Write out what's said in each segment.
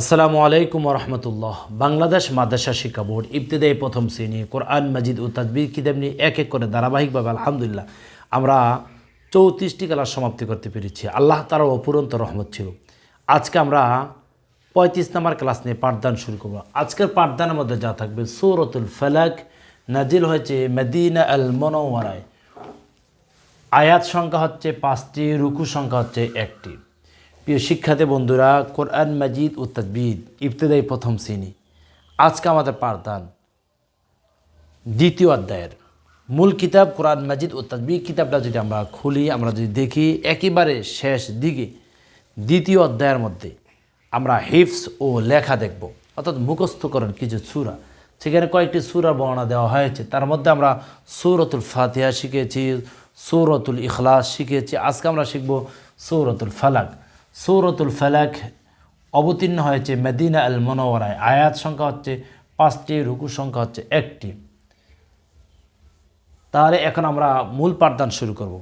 আসসালামু আলাইকুম রহমতুল্লাহ। বাংলাদেশ মাদ্রাসা শিক্ষা বোর্ড ইবতদায়ী প্রথম শ্রেণি কোরআন, মাজিদ ও তাদবির কিতাব নিয়ে এক এক করে ধারাবাহিকভাবে আলহামদুলিল্লাহ আমরা চৌত্রিশটি খেলার সমাপ্তি করতে পেরেছি। আল্লাহ তার অপুরন্ত রহমত ছিল। আজকে আমরা পঁয়ত্রিশ নম্বর ক্লাস নিয়ে পাঠদান শুরু করব। আজকের পাঠদানের মধ্যে যা থাকবে, সৌরতুল ফালাক, নাজিল হয়েছে মদিনা আল মনোয়ারায় আয়াত সংখ্যা হচ্ছে পাঁচটি, রুকু সংখ্যা হচ্ছে একটি। প্রিয় শিক্ষার্থী বন্ধুরা, কোরআন মাজিদ ও তাজবিদ ইবতদায়ী প্রথম শ্রেণি। আজকে আমাদের পাঠদান। দ্বিতীয় অধ্যায়ের। মূল কিতাব কোরআন মাজিদ ও তাজবিদ কিতাবটা যদি আমরা খুলি, আমরা যদি দেখি, একেবারে শেষ দিকে, দ্বিতীয় অধ্যায়ের মধ্যে আমরা হিফস ও লেখা দেখব। অর্থাৎ মুখস্থকরণ কিছু সুরা। সেখানে কয়েকটি সুরা বর্ণনা দেওয়া হয়েছে। তার মধ্যে আমরা সৌরতুল ফাতিহা শিখেছি, সৌরতুল ইখলাস শিখেছি। আজকে আমরা শিখব সৌরতুল ফালাক। সৌরতুল ফালাক অবতীর্ণ হয়েছে মেদিনা আল মনোয়ারায় আয়াত সংখ্যা হচ্ছে পাঁচটি রুকু সংখ্যা হচ্ছে একটি তাহলে এখন আমরা মূল পাঠদান শুরু করব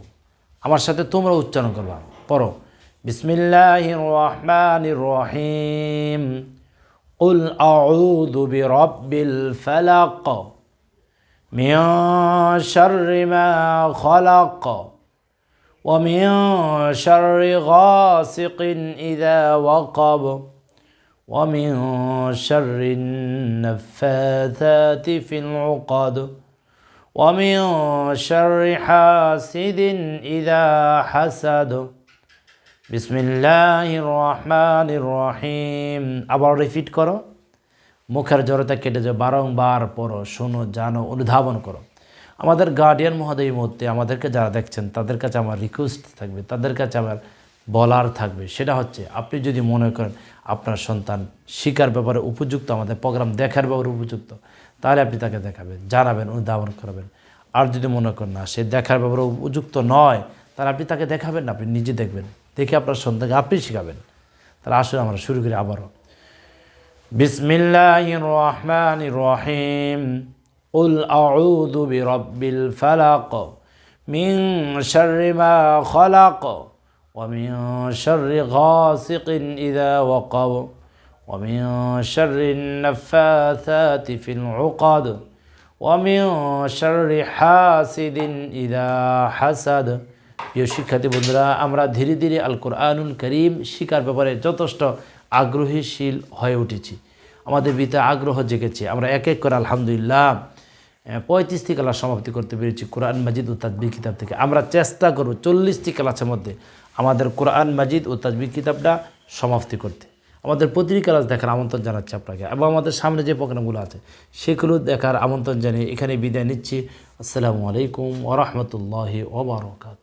আমার সাথে তোমরা উচ্চারণ করবা পড়ো বিসমিল্লাহ রহমান রহিম قل أعوذ برب الفلق من شر ما خلق ومن شر غاسق إذا وقب ومن شر النفاثات في العقد ومن شر حاسد إذا حسد বিসমিল্লাহির রহমানির রহিম আবার রিপিট করো মুখের জড়তা কেটে যাও বারংবার পড়ো শোনো জানো অনুধাবন করো আমাদের গার্ডিয়ান মহোদয় মুহূর্তে আমাদেরকে যারা দেখছেন, তাদের কাছে আমার রিকোয়েস্ট থাকবে, তাদের কাছে আমার বলার থাকবে। সেটা হচ্ছে, আপনি যদি মনে করেন আপনার সন্তান শিকার ব্যাপারে উপযুক্ত, আমাদের প্রোগ্রাম দেখার ব্যাপারে উপযুক্ত, তাহলে আপনি তাকে দেখাবেন, জানাবেন অনুধাবন করাবেন। আর যদি মনে করেন না, সে দেখার ব্যাপারে উপযুক্ত নয়, তাহলে আপনি তাকে দেখাবেন না, আপনি নিজে দেখবেন। দেখে আপনার সন্তানকে আপনি শেখাবেন। তাহলে আসলে আমরা শুরু করি আবারও। বিসমিল্লাহ রহমান রহিম। قل أعوذ برب الفلق من شر ما خلق ومن شر غاسق إذا وقب ومن شر النفاثات في العقد ومن شر حاسد إذا حسد প্রিয় শিক্ষার্থী বন্ধুরা আমরা ধীরে ধীরে আল কোরআনুল করিম শিকার ব্যাপারে যথেষ্ট আগ্রহীশীল হয়ে উঠেছি আমাদের ভিতরে আগ্রহ জেগেছে আমরা এক এক করে আলহামদুলিল্লাহ পঁয়ত্রিশটি ক্লাস সমাপ্তি করতে পেরেছি কোরআন মাজিদ ও তাজবি কিতাব থেকে। আমরা চেষ্টা করব চল্লিশটি ক্লাসের মধ্যে আমাদের কোরআন মাজিদ ও তাজবি কিতাবটা সমাপ্তি করতে। আমাদের প্রতিটি ক্লাস দেখার আমন্ত্রণ জানাচ্ছি আপনাকে। এবং আমাদের সামনে যে প্রোগ্রামগুলো আছে, সেগুলো দেখার আমন্ত্রণ জানিয়ে এখানে বিদায় নিচ্ছি। আসসালামু আলাইকুম ওরহমতুল্লাহি ওবরকাত